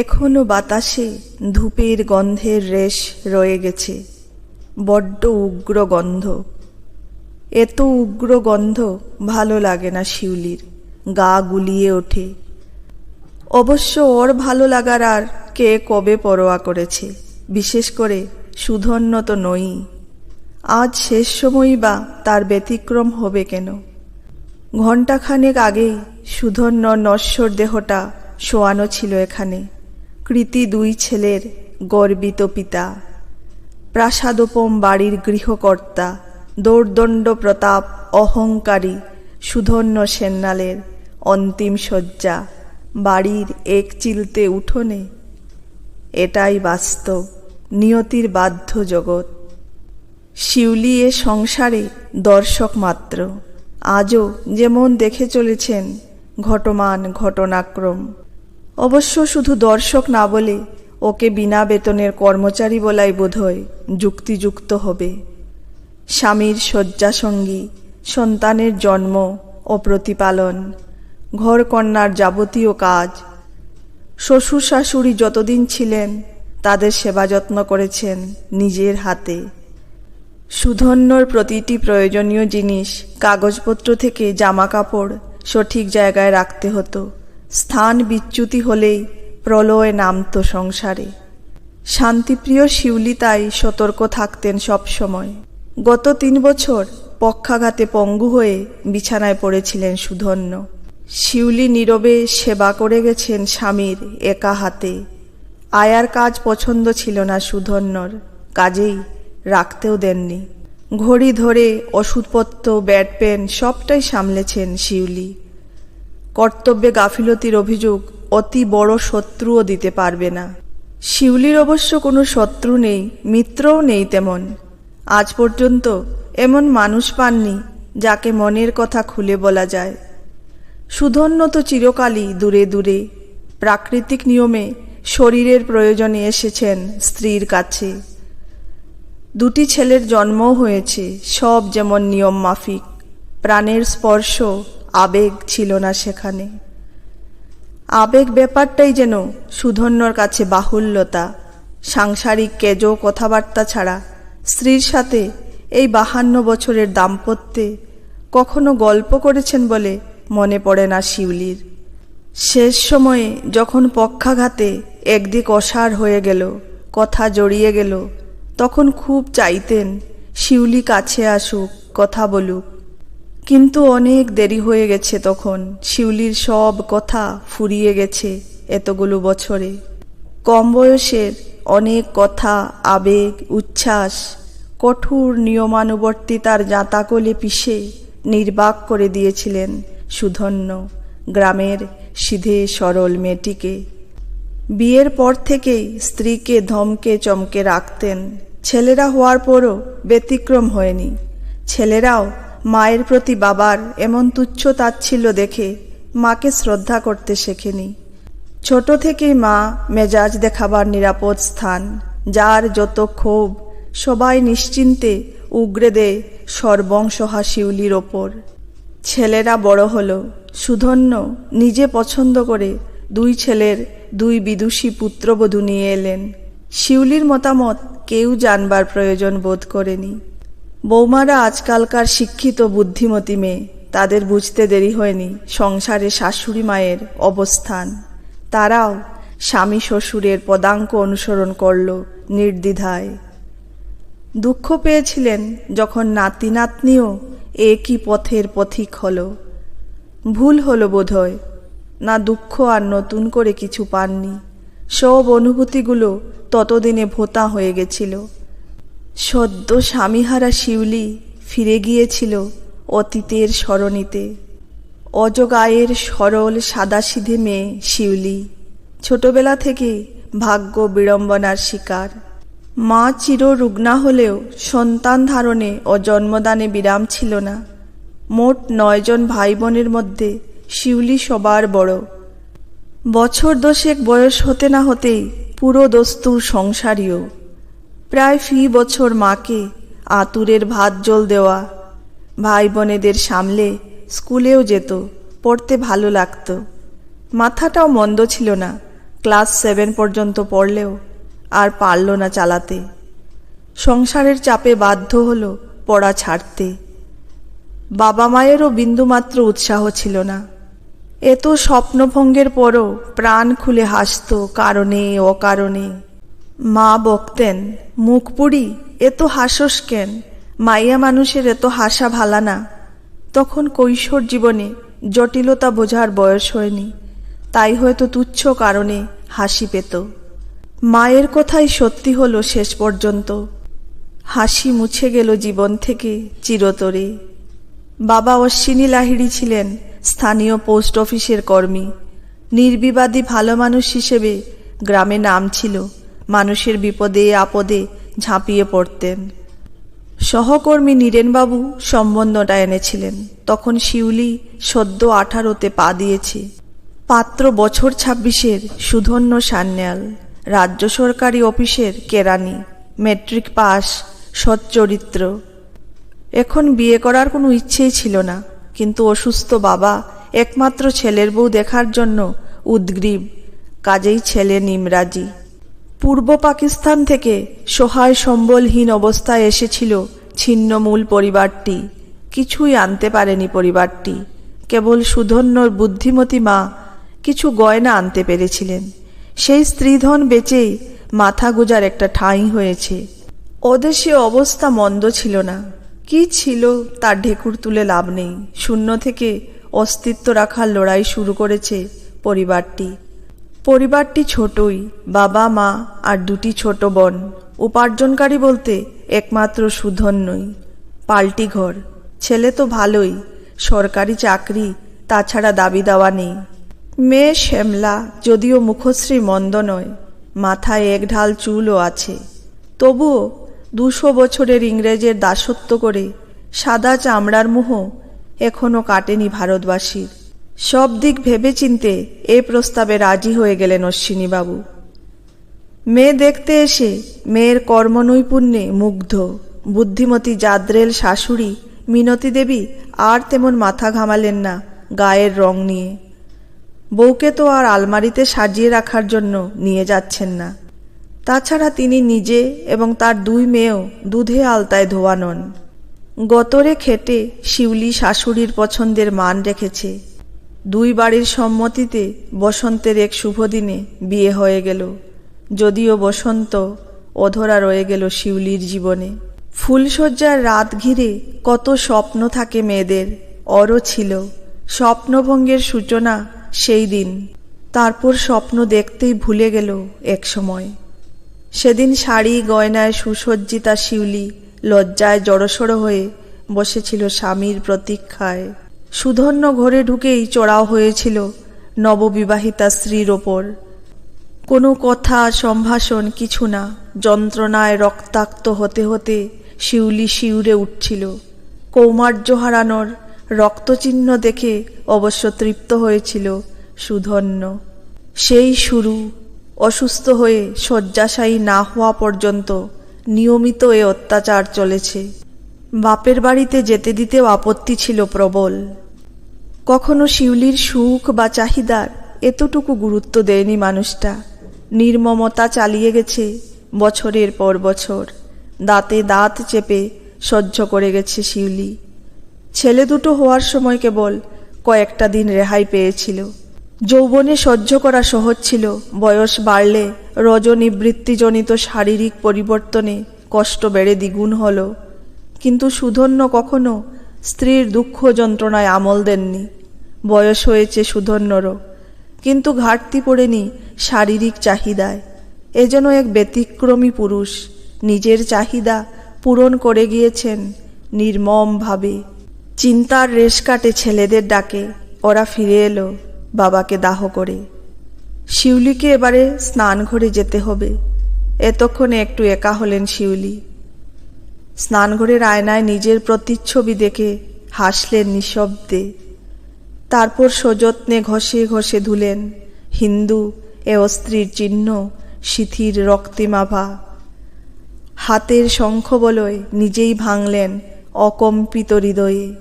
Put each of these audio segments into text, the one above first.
এখনও বাতাসে ধূপের গন্ধের রেশ রয়ে গেছে। বড্ড উগ্র গন্ধ। এত উগ্র গন্ধ ভালো লাগে না শিউলির, গা গুলিয়ে ওঠে। অবশ্য ওর ভালো লাগার আর কে কবে পরোয়া করেছে, বিশেষ করে সুধন্য তো নই। আজ শেষ সময়ই বা তার ব্যতিক্রম হবে কেন? ঘণ্টাখানেক আগেই সুধন্য নশ্বর দেহটা শোয়ানো ছিল এখানে। কৃতি দুই ছেলের গর্বিত পিতা। প্রাসাদোপম বাড়ির গৃহকর্তা, দৌর্দণ্ড প্রতাপ অহংকারী, সুধন্য সেন্নালের অন্তিম শয্যা। বাড়ির এক চিলতে উঠোনে এটাই বাস্তব, নিয়তির বাধ্য জগৎ। শিউলি এ সংসারে দর্শক মাত্র। আজও যেমন দেখে চলেছেন ঘটমান ঘটনাক্রম। অবশ্য শুধু দর্শক না বলে ওকে বিনা বেতনের কর্মচারী বলাই বোধহয় যুক্তিযুক্ত হবে। স্বামীর শয্যাসঙ্গী, সন্তানের জন্ম ও প্রতিপালন, ঘরকন্যার যাবতীয় কাজ। শ্বশুর শাশুড়ি যতদিন ছিলেন, তাদের সেবা যত্ন করেছেন নিজের হাতে। সুধন্যর প্রতিটি প্রয়োজনীয় জিনিস কাগজপত্র থেকে জামা কাপড় সঠিক জায়গায় রাখতে হতো। স্থান বিচ্যুতি হলেই প্রলয় নামতো সংসারে। শান্তিপ্রিয় শিউলি তাই সতর্ক থাকতেন সবসময়। গত তিন বছর পক্ষাঘাতে পঙ্গু হয়ে বিছানায় পড়েছিলেন সুধন্য। শিউলি নীরবে সেবা করে গেছেন স্বামীর একা হাতে। আয়ার কাজ পছন্দ ছিল না সুধন্যর, কাজেই রাখতেও দেননি। ঘড়ি ধরে ওষুধপত্র, ব্যাট পেন সবটাই সামলেছেন শিউলি। কর্তব্যে গাফিলতির অভিযোগ অতি বড় শত্রুও দিতে পারবে না। শিউলির অবশ্য কোনো শত্রু নেই, মিত্রও নেই তেমন। আজ পর্যন্ত এমন মানুষ পাননি যাকে মনের কথা খুলে বলা যায়। সুধন্য তো চিরকালই দূরে দূরে। প্রাকৃতিক নিয়মে শরীরের প্রয়োজনে এসেছেন স্ত্রীর কাছে। দুটি ছেলের জন্মও হয়েছে, সব যেমন নিয়ম মাফিক। প্রাণের স্পর্শ আবেগ ছিল না সেখানে। আবেগ ব্যাপারটাই যেন সুধন্যর কাছে বাহুল্যতা, সাংসারিক কেজো কথাবার্তা ছাড়া। স্ত্রীর সাথে এই বাহান্ন বছরের দাম্পত্যে কখনো গল্প করেছেন বলে মনে পড়ে না শিউলির। শেষ সময়ে যখন পক্ষাঘাতে একদিক অসার হয়ে গেল, কথা জড়িয়ে গেল, তখন খুব চাইতেন, শিউলি কাছে আসুক, কথা বলুক। কিন্তু অনেক দেরি হয়ে গেছে তখন। শিউলির সব কথা ফুরিয়ে গেছে এতগুলো বছরে। কম বয়সের অনেক কথা, আবেগ, উচ্ছ্বাস, কঠোর নিয়মানুবর্তিতার জাঁতাকলে পিষে নির্বাক করে দিয়েছিলেন সুধন্য গ্রামের সিধে সরল মেয়েটিকে। বিয়ের পর থেকেই স্ত্রীকে ধমকে চমকে রাখতেন। ছেলেরা হওয়ার পরও ব্যতিক্রম হয়নি। ছেলেরাও মায়ের প্রতি বাবার এমন তুচ্ছ তাচ্ছিল্য দেখে মাকে শ্রদ্ধা করতে শেখেনি। ছোট থেকেই মা মেজাজ দেখাবার নিরাপদ স্থান, যার যত ক্ষোভ, সবাই নিশ্চিন্তে উগরে দেয় সর্বংসহা শিউলির ওপর। ছেলেরা বড় হলো, সুধন্য নিজে পছন্দ করে দুই ছেলের দুই বিদুষী পুত্রবধূ নিয়ে এলেন। শিউলির মতামত কেউ জানবার প্রয়োজন বোধ করেনি। বৌমারা আজকালকার শিক্ষিত বুদ্ধিমতী মেয়ে। তাদের বুঝতে দেরি হয়নি সংসারে শাশুড়ি মায়ের অবস্থান। তারাও স্বামী শ্বশুরের পদাঙ্ক অনুসরণ করল নির্দ্বিধায়। দুঃখ পেয়েছিলেন যখন নাতি নাতনিও একই পথের পথিক হলো। ভুল হলো বোধহয়, না দুঃখ আর নতুন করে কিছু পাননি। সব অনুভূতিগুলো ততদিনে ভোতা হয়ে গেছিল। সদ্য স্বামীহারা শিউলি ফিরে গিয়েছিল অতীতের স্মরণীতে অজগায়ের সরল সাদাসিধে মেয়ে শিউলি। ছোটবেলা থেকে ভাগ্য বিড়ম্বনার শিকার। মা চির রুগ্না হলেও সন্তান ধারণে ও জন্মদানে বিরাম ছিল না। মোট নয়জন ভাই বোনের মধ্যে শিউলি সবার বড়। বছর দশেক বয়স হতে না হতেই পুরো দস্তুর সংসারীয় প্রায় ফি বছর মাকে আতুরের ভাত জল দেওয়া। ভাই বোনেদের সামলে স্কুলেও যেত, পড়তে ভালো লাগতো। মাথাটাও মন্দ ছিল না, ক্লাস সেভেন পর্যন্ত পড়লেও আর পারল না চালাতে। সংসারের চাপে বাধ্য হলো পড়া ছাড়তে। বাবা মায়েরও বিন্দুমাত্র উৎসাহ ছিল না। এত স্বপ্নভঙ্গের পরও প্রাণ খুলে হাসত কারণে অকারণে। মা বকতেন মুখ পুড়ি এত হাসস কেন? মাইয়া মানুষের এত হাসা ভালা না। তখন কৈশোর জীবনে জটিলতা বোঝার বয়স হয়নি। তাই হয়তো তুচ্ছ কারণে হাসি পেত। মায়ের কথাই সত্যি হলো শেষ পর্যন্ত। হাসি মুছে গেল জীবন থেকে চিরতরে। বাবা অশ্বিনী লাহিড়ি ছিলেন স্থানীয় পোস্ট অফিসের কর্মী। নির্বিবাদী ভালো মানুষ হিসেবে গ্রামে নাম ছিল। মানুষের বিপদে, আপদে ঝাঁপিয়ে পড়তেন। সহকর্মী নীরেনবাবু সম্বন্ধটা এনেছিলেন। তখন শিউলি সদ্য আঠারোতে পা দিয়েছে। পাত্র বছর ছাব্বিশের সুধন্য সান্যাল, রাজ্য সরকারি অফিসের কেরানি, মেট্রিক পাস, সচ্চরিত্র। এখন বিয়ে করার কোনো ইচ্ছেই ছিল না, কিন্তু অসুস্থ বাবা একমাত্র ছেলের বউ দেখার জন্য উদ্গ্রীব, কাজেই ছেলে নিমরাজি। পূর্ব পাকিস্তান থেকে সহায় সম্বলহীন অবস্থায় এসেছিল ছিন্নমূল পরিবারটি। কিছুই আনতে পারেনি পরিবারটি। কেবল সুধন্যর বুদ্ধিমতী মা কিছু গয়না আনতে পেরেছিলেন। সেই স্ত্রীধন বেচেই মাথা গোজার একটা ঠাঁই হয়েছে। ওদেশে অবস্থা মন্দ ছিল না। কি ছিল তার ঢেকুর তুলে লাভ নেই। শূন্য থেকে অস্তিত্ব রাখার লড়াই শুরু করেছে পরিবারটি। পরিবারটি ছোটই, বাবা, মা আর দুটি ছোট বোন। উপার্জনকারী বলতে একমাত্র সুধন্যই পাল্টি ঘর। ছেলে তো ভালোই, সরকারি চাকরি, তাছাড়া দাবি দেওয়া নেই। মেয়ে শ্যামলা যদিও মুখশ্রী মন্দ নয়, মাথায় এক ঢাল চুলও আছে। তবুও দুশো বছরের ইংরেজের দাসত্ব করে সাদা চামড়ার মোহ এখনও কাটেনি ভারতবাসীর। সব দিক ভেবে চিনতে এ প্রস্তাবে রাজি হয়ে গেলেন অশ্বিনীবাবু। মেয়ে দেখতে এসে মেয়ের কর্মনৈপুণ্যে মুগ্ধ, বুদ্ধিমতী জাদ্রেল শাশুড়ি মিনতি দেবী আর তেমন মাথা ঘামালেন না গায়ের রং নিয়ে। বউকে তো আর আলমারিতে সাজিয়ে রাখার জন্য নিয়ে যাচ্ছেন না। তাছাড়া তিনি নিজে এবং তার দুই মেয়েও দুধে আলতায় ধোয়া নন। গতরে খেটে শিউলি শাশুড়ির পছন্দের মান রেখেছে। দুই বাড়ির সম্মতিতে বসন্তের এক শুভ দিনে বিয়ে হয়ে গেল। যদিও বসন্ত অধরা রয়ে গেল শিউলির জীবনে। ফুলশয্যার রাত ঘিরে কত স্বপ্ন থাকে মেয়েদের, অরও ছিল। স্বপ্নভঙ্গের সূচনা সেই দিন। তারপর স্বপ্ন দেখতেই ভুলে গেল এক সময়। সেদিন শাড়ি, গয়নায় সুসজ্জিতা শিউলি লজ্জায় জড়সড় হয়ে বসেছিল স্বামীর প্রতীক্ষায়। সুধন্য ঘরে ঢুকেই চড়াও হয়েছিল নববিবাহিতা স্ত্রীর ওপর। কোনো কথা, সম্ভাষণ কিছু না, যন্ত্রণায় রক্তাক্ত হতে হতে শিউলি শিউরে উঠছিল। কৌমার্য হারানোর রক্তচিহ্ন দেখে অবশ্য তৃপ্ত হয়েছিল সুধন্য। সেই শুরু, অসুস্থ হয়ে শয্যাশায়ী না হওয়া পর্যন্ত নিয়মিত এ অত্যাচার চলেছে। বাপের বাড়িতে যেতে দিতেও আপত্তি ছিল প্রবল। কখনো শিউলির সুখ বা চাহিদার এতটুকু গুরুত্ব দেয়নি মানুষটা। নির্মমতা চালিয়ে গেছে বছরের পর বছর। দাঁতে দাঁত চেপে সহ্য করে গেছে শিউলি। ছেলে দুটো হওয়ার সময় কেবল কয়েকটা দিন রেহাই পেয়েছিল। যৌবনে সহ্য করা সহজ ছিল, বয়স বাড়লে রজনিবৃত্তিজনিত শারীরিক পরিবর্তনে কষ্ট বেড়ে দ্বিগুণ হল। কিন্তু সুধন্য কখনো স্ত্রীর দুঃখ যন্ত্রণায় আমল দেননি। বয়স হয়েছে সুধন্যরও। কিন্তু ঘাটতি পড়েনি শারীরিক চাহিদায়। এ যেন এক ব্যতিক্রমী পুরুষ নিজের চাহিদা পূরণ করে গিয়েছেন নির্মমভাবে। চিন্তার রেশ কাটে ছেলেদের ডাকে, ওরা ফিরে এলো বাবাকে দাহ করে। শিউলিকে এবারে স্নান ঘরে যেতে হবে। এতক্ষণে একটু একা হলেন শিউলি। স্নানঘরের আয়নায় নিজের প্রতিচ্ছবি দেখে হাসলেন নিঃশব্দে। তারপর সযত্নে ঘষে ঘষে ধুলেন। হিন্দু, এ অস্ত্রীর চিহ্ন শিথির রক্তিমাভা হাতের শঙ্খ শঙ্খবলয় নিজেই ভাঙলেন অকম্পিত হৃদয়ে।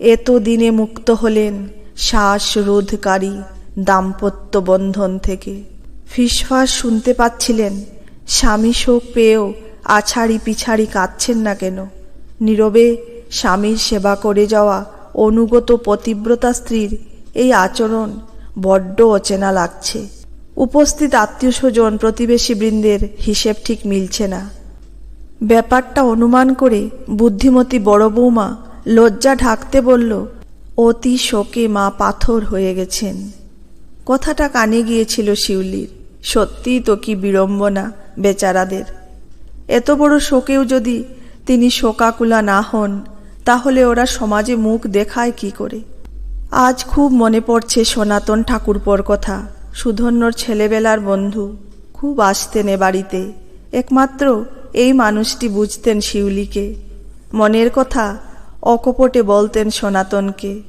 এত দিনে মুক্ত হলেন শ্বাস রোধকারী দাম্পত্য বন্ধন থেকে। ফিসফাস শুনতে পাচ্ছিলেন, স্বামী শোক পেয়েও আছাড়ি পিছাড়ি কাঁদছেন না কেন? নীরবে স্বামীর সেবা করে যাওয়া অনুগত পতিব্রতা স্ত্রীর এই আচরণ বড্ড অচেনা লাগছে। উপস্থিত আত্মীয় স্বজন প্রতিবেশী বৃন্দের হিসেব ঠিক মিলছে না। ব্যাপারটা অনুমান করে বুদ্ধিমতী বড় বৌমা লজ্জা ঢাকতে বলল, অতি শোকে মা পাথর হয়ে গেছেন। কথাটা কানে গিয়েছিল শিউলির। সত্যিই তো কি বিড়ম্বনা বেচারাদের। এত বড় শোকেও যদি তিনি শোকাকুলা না হন তাহলে ওরা সমাজে মুখ দেখায় কি করে? আজ খুব মনে পড়ছে সনাতন ঠাকুরপর কথা। সুধন্যর ছেলেবেলার বন্ধু। খুব আসতেন এ বাড়িতে। একমাত্র এই মানুষটি বুঝতেন শিউলিকে। মনের কথা অকপটে বলতেন সনাতনকে।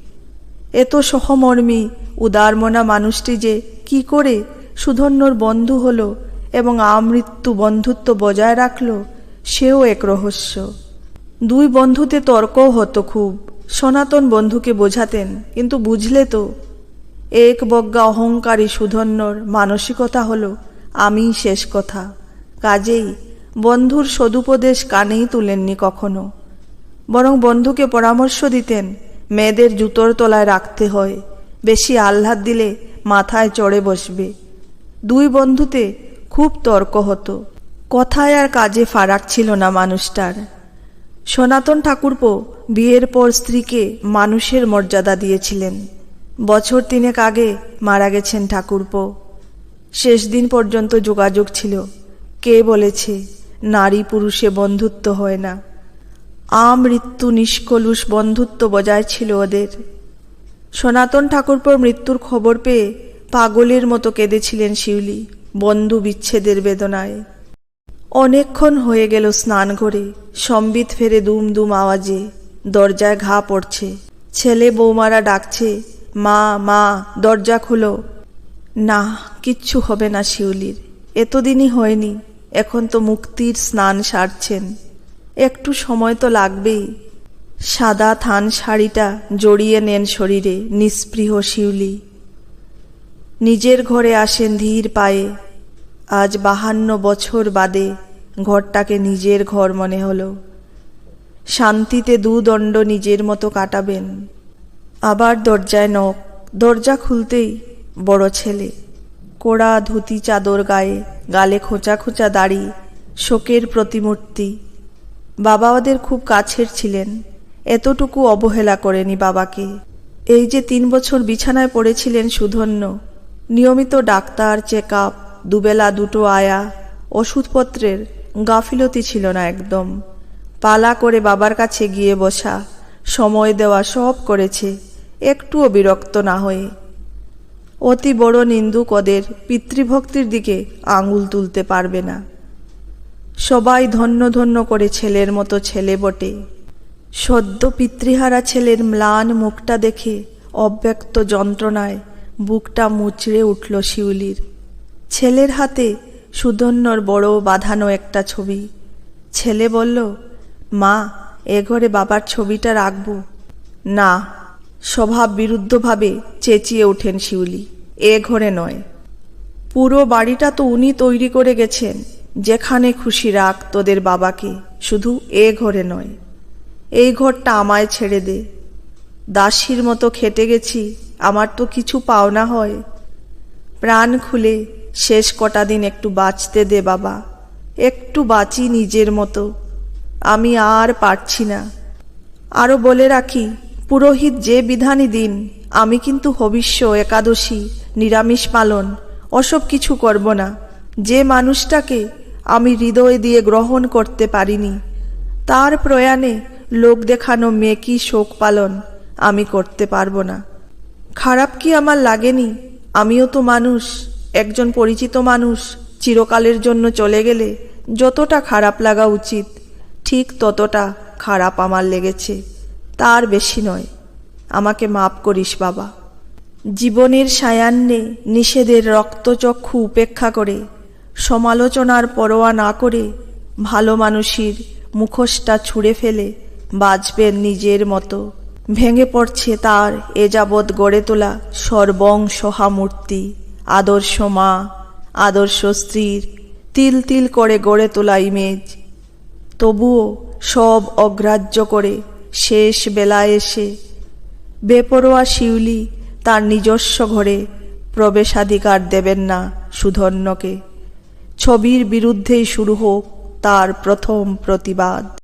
এত সহমর্মী, উদারমনা মানুষটি যে কি করে সুধন্যর বন্ধু হলো এবং আমৃত্যু বন্ধুত্ব বজায় রাখল, সেও এক রহস্য। দুই বন্ধুতে তর্কও হতো খুব। সনাতন বন্ধুকে বোঝাতেন, কিন্তু বুঝলে তো, এক বজ্ঞা অহংকারী সুধন্যর মানসিকতা হলো আমি শেষ কথা। কাজেই বন্ধুর সদুপদেশ কানেই তুলেননি কখনো। বরং বন্ধুকে পরামর্শ দিতেন, মেয়েদের জুতোর তলায় রাখতে হয়, বেশি আহ্লাদ দিলে মাথায় চড়ে বসবে। দুই বন্ধুতে খুব তর্ক হতো। কথায় আর কাজে ফারাক ছিল না মানুষটার। সনাতন ঠাকুরপো বিয়ের পর স্ত্রীকে মানুষের মর্যাদা দিয়েছিলেন। বছর তিনেক আগে মারা গেছেন ঠাকুরপো। শেষ দিন পর্যন্ত যোগাযোগ ছিল। কে বলেছে, নারী পুরুষে বন্ধুত্ব হয় না। আমৃত্যু নিষ্কলুষ বন্ধুত্ব বজায় ছিল ওদের। সনাতন ঠাকুরপোর মৃত্যুর খবর পেয়ে পাগলের মতো কেঁদেছিলেন শিউলি বন্ধু বিচ্ছেদের বেদনায়। অনেকক্ষণ হয়ে গেল স্নান করে। সম্বিত ফেরে দুম দুম আওয়াজে দরজায় ঘা পড়ছে। ছেলে বৌমারা ডাকছে, মা মা, দরজা খুলো। না, কিচ্ছু হবে না শিউলির। এতদিনই হয়নি, এখন তো মুক্তির স্নান সারছেন। একটু সময় তো লাগবেই। সাদা থান শাড়িটা জড়িয়ে নেন শরীরে নিস্পৃহ শিউলি। নিজের ঘরে আসেন ধীর পায়ে। আজ বাহান্ন বছর বাদে ঘরটাকে নিজের ঘর মনে হলো। শান্তিতে দুদণ্ড নিজের মতো কাটাবেন। আবার দরজায় নখ, দরজা খুলতেই বড় ছেলে। কোড়া ধুতি চাদর গায়ে, গালে খোঁচা খোঁচা দাড়ি, শোকের প্রতিমূর্তি। বাবা ওদের খুব কাছের ছিলেন। এতটুকু অবহেলা করেনি বাবাকে। এই যে তিন বছর বিছানায় পড়েছিলেন সুধন্য, নিয়মিত ডাক্তার, চেক আপ দুবেলা দুটো আয়া, ওষুধপত্রের গাফিলতি ছিল না একদম। পালা করে বাবার কাছে গিয়ে বসা, সময় দেওয়া সব করেছে, একটুও বিরক্ত না হয়ে। অতি বড় নিন্দুক ওদের পিতৃভক্তির দিকে আঙুল তুলতে পারবে না। সবাই ধন্য ধন্য করে ছেলের মতো ছেলে বটে। সদ্য পিতৃহারা ছেলের ম্লান মুখটা দেখে অব্যক্ত যন্ত্রণায় বুকটা মুচড়ে উঠল শিউলির। ছেলের হাতে সুধন্যর বড় বাঁধানো একটা ছবি। ছেলে বলল, মা, এ ঘরে বাবার ছবিটা রাখব। না। স্বভাব বিরুদ্ধভাবে চেঁচিয়ে ওঠেন শিউলি। এ ঘরে নয়। পুরো বাড়িটা তো উনি তৈরি করে গেছেন। যেখানে খুশি রাখ তোদের বাবাকে। শুধু এ ঘরে নয়। এই ঘরটা আমায় ছেড়ে দে। দাসীর মতো খেটে গেছি, আমার তো কিছু পাওনা হয়। প্রাণ খুলে শেষ কটা দিন একটু বাঁচতে দে বাবা। একটু বাঁচি নিজের মতো। আমি আর পারছি না। আরও বলে রাখি, পুরোহিত যে বিধানই দিন, আমি কিন্তু হবিষ্য, একাদশী, নিরামিষ পালন, অসব কিছু করব না। যে মানুষটাকে আমি হৃদয় দিয়ে গ্রহণ করতে পারিনি, তার প্রয়াণে লোক দেখানো মেকি শোক পালন আমি করতে পারব না। খারাপ কি আমার লাগেনি? আমিও তো মানুষ। একজন পরিচিত মানুষ চিরকালের জন্য চলে গেলে যতটা খারাপ লাগা উচিত, ঠিক ততটা খারাপ আমার লেগেছে। তার বেশি নয়। আমাকে মাপ করিস বাবা। জীবনের সায়ান্নে নিষেধের রক্তচক্ষু উপেক্ষা করে, সমালোচনার পরোয়া না করে ভালো মানুষের মুখোশটা ছুঁড়ে ফেলে বাঁচবেন নিজের মতো। ভেঙে পড়ছে তার এ যাবৎ গড়ে তোলা সর্বং সহামূর্তি আদর্শ মা, আদর্শ স্ত্রীর তিল তিল করে গড়ে তোলা ইমেজ তবুও সব অগ্রাহ্য করে শেষ বেলায় এসে বেপরোয়া শিউলি তার নিজস্ব ঘরে প্রবেশাধিকার দেবেন না সুধন্যকে। ছবির বিরুদ্ধেই শুরু হোক তার প্রথম প্রতিবাদ।